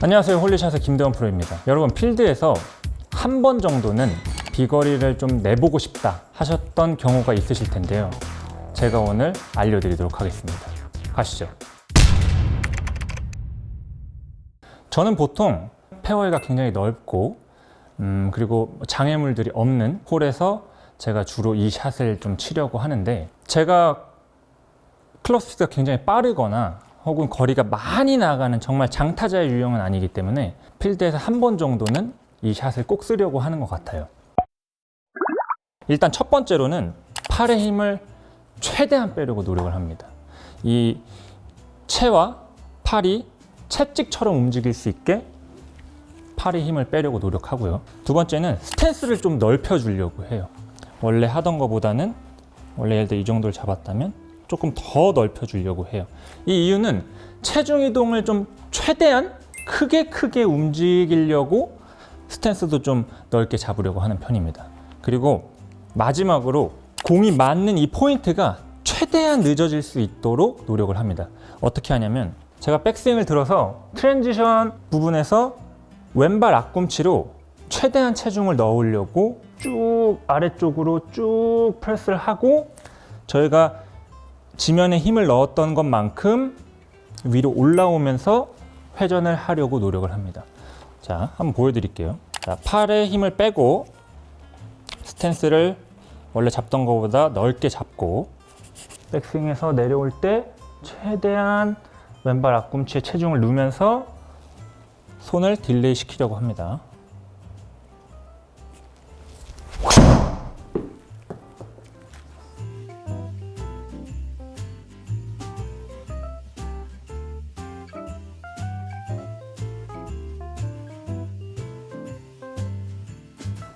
안녕하세요. 홀리샷의 김대원 프로입니다. 여러분 필드에서 한 번 정도는 비거리를 좀 내보고 싶다 하셨던 경우가 있으실 텐데요. 제가 오늘 알려드리도록 하겠습니다. 가시죠. 저는 보통 페어웨이가 굉장히 넓고 음, 그리고 장애물들이 없는 홀에서 제가 주로 이 샷을 좀 치려고 하는데 제가 클럽 스피드가 굉장히 빠르거나 혹은 거리가 많이 나가는 정말 장타자의 유형은 아니기 때문에 필드에서 한 번 정도는 이 샷을 꼭 쓰려고 하는 것 같아요. 일단 첫 번째로는 팔의 힘을 최대한 빼려고 노력을 합니다. 이 채와 팔이 채찍처럼 움직일 수 있게 팔의 힘을 빼려고 노력하고요. 두 번째는 스탠스를 좀 넓혀주려고 해요. 원래 하던 것보다는 원래 예를 들어 이 정도를 잡았다면 조금 더 넓혀 주려고 해요. 이 이유는 체중 이동을 좀 최대한 크게 크게 움직이려고 스탠스도 좀 넓게 잡으려고 하는 편입니다. 그리고 마지막으로 공이 맞는 이 포인트가 최대한 늦어질 수 있도록 노력을 합니다. 어떻게 하냐면 제가 백스윙을 들어서 트랜지션 부분에서 왼발 앞꿈치로 최대한 체중을 넣으려고 쭉 아래쪽으로 쭉 프레스를 하고 저희가 지면에 힘을 넣었던 것만큼 위로 올라오면서 회전을 하려고 노력을 합니다. 자, 한번 보여드릴게요. 자, 팔에 힘을 빼고 스탠스를 원래 잡던 것보다 넓게 잡고 백스윙에서 내려올 때 최대한 왼발 앞꿈치에 체중을 누면서 손을 딜레이 시키려고 합니다.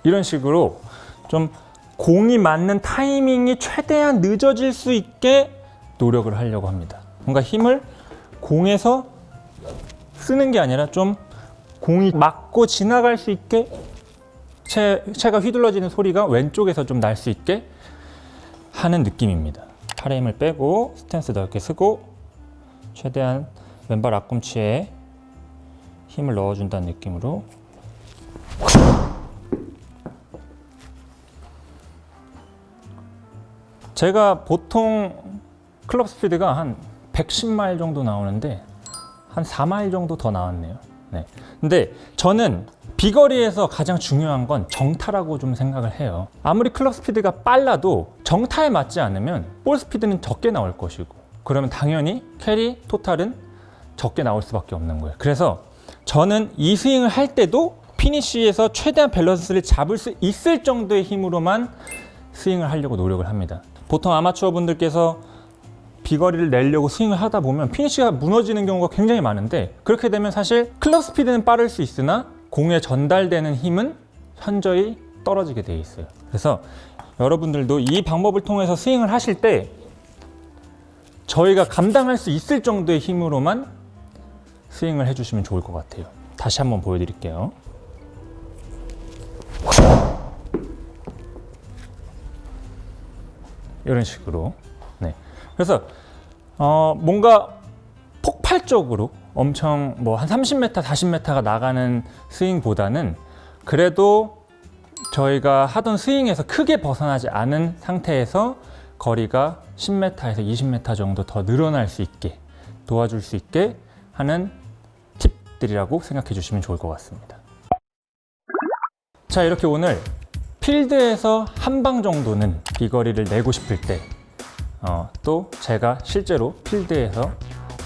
이런 식으로 좀 공이 맞는 타이밍이 최대한 늦어질 수 있게 노력을 하려고 합니다. 뭔가 힘을 공에서 쓰는 게 아니라 좀 공이 맞고 지나갈 수 있게 채, 채가 휘둘러지는 소리가 왼쪽에서 좀 날 수 있게 하는 느낌입니다. 팔의 힘을 빼고 스탠스 넓게 쓰고 최대한 왼발 앞꿈치에 힘을 넣어준다는 느낌으로 제가 보통 클럽 스피드가 한 110마일 정도 나오는데 한 4마일 정도 더 나왔네요. 네. 근데 저는 비거리에서 가장 중요한 건 정타라고 좀 생각을 해요. 아무리 클럽 스피드가 빨라도 정타에 맞지 않으면 볼 스피드는 적게 나올 것이고 그러면 당연히 캐리 토탈은 적게 나올 수밖에 없는 거예요. 그래서 저는 이 스윙을 할 때도 피니쉬에서 최대한 밸런스를 잡을 수 있을 정도의 힘으로만 스윙을 하려고 노력을 합니다. 보통 아마추어 분들께서 비거리를 내려고 스윙을 하다 보면 피니쉬가 무너지는 경우가 굉장히 많은데 그렇게 되면 사실 클럽 스피드는 빠를 수 있으나 공에 전달되는 힘은 현저히 떨어지게 돼 있어요. 그래서 여러분들도 이 방법을 통해서 스윙을 하실 때 저희가 감당할 수 있을 정도의 힘으로만 스윙을 해주시면 좋을 것 같아요. 다시 한번 보여드릴게요. 이런 식으로. 네. 그래서 어, 뭔가 폭발적으로 엄청 뭐 한 30m, 40m가 나가는 스윙보다는 그래도 저희가 하던 스윙에서 크게 벗어나지 않은 상태에서 거리가 10m에서 20m 정도 더 늘어날 수 있게 도와줄 수 있게 하는 팁들이라고 생각해 주시면 좋을 것 같습니다. 자, 이렇게 오늘 필드에서 한 방 정도는 비거리를 내고 싶을 때, 어, 또 제가 실제로 필드에서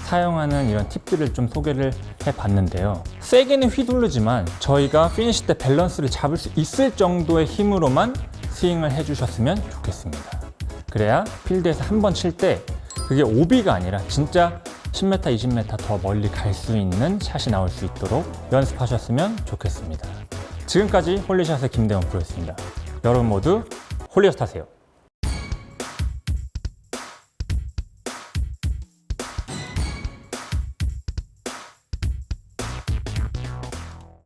사용하는 이런 팁들을 좀 소개를 해 봤는데요. 세게는 휘두르지만 저희가 피니시 때 밸런스를 잡을 수 있을 정도의 힘으로만 스윙을 해 주셨으면 좋겠습니다. 그래야 필드에서 한 번 칠 때 그게 오비가 아니라 진짜 10m, 20m 더 멀리 갈 수 있는 샷이 나올 수 있도록 연습하셨으면 좋겠습니다. 지금까지 홀리샷의 김대원 프로였습니다. 여러분 모두 홀리샷 하세요.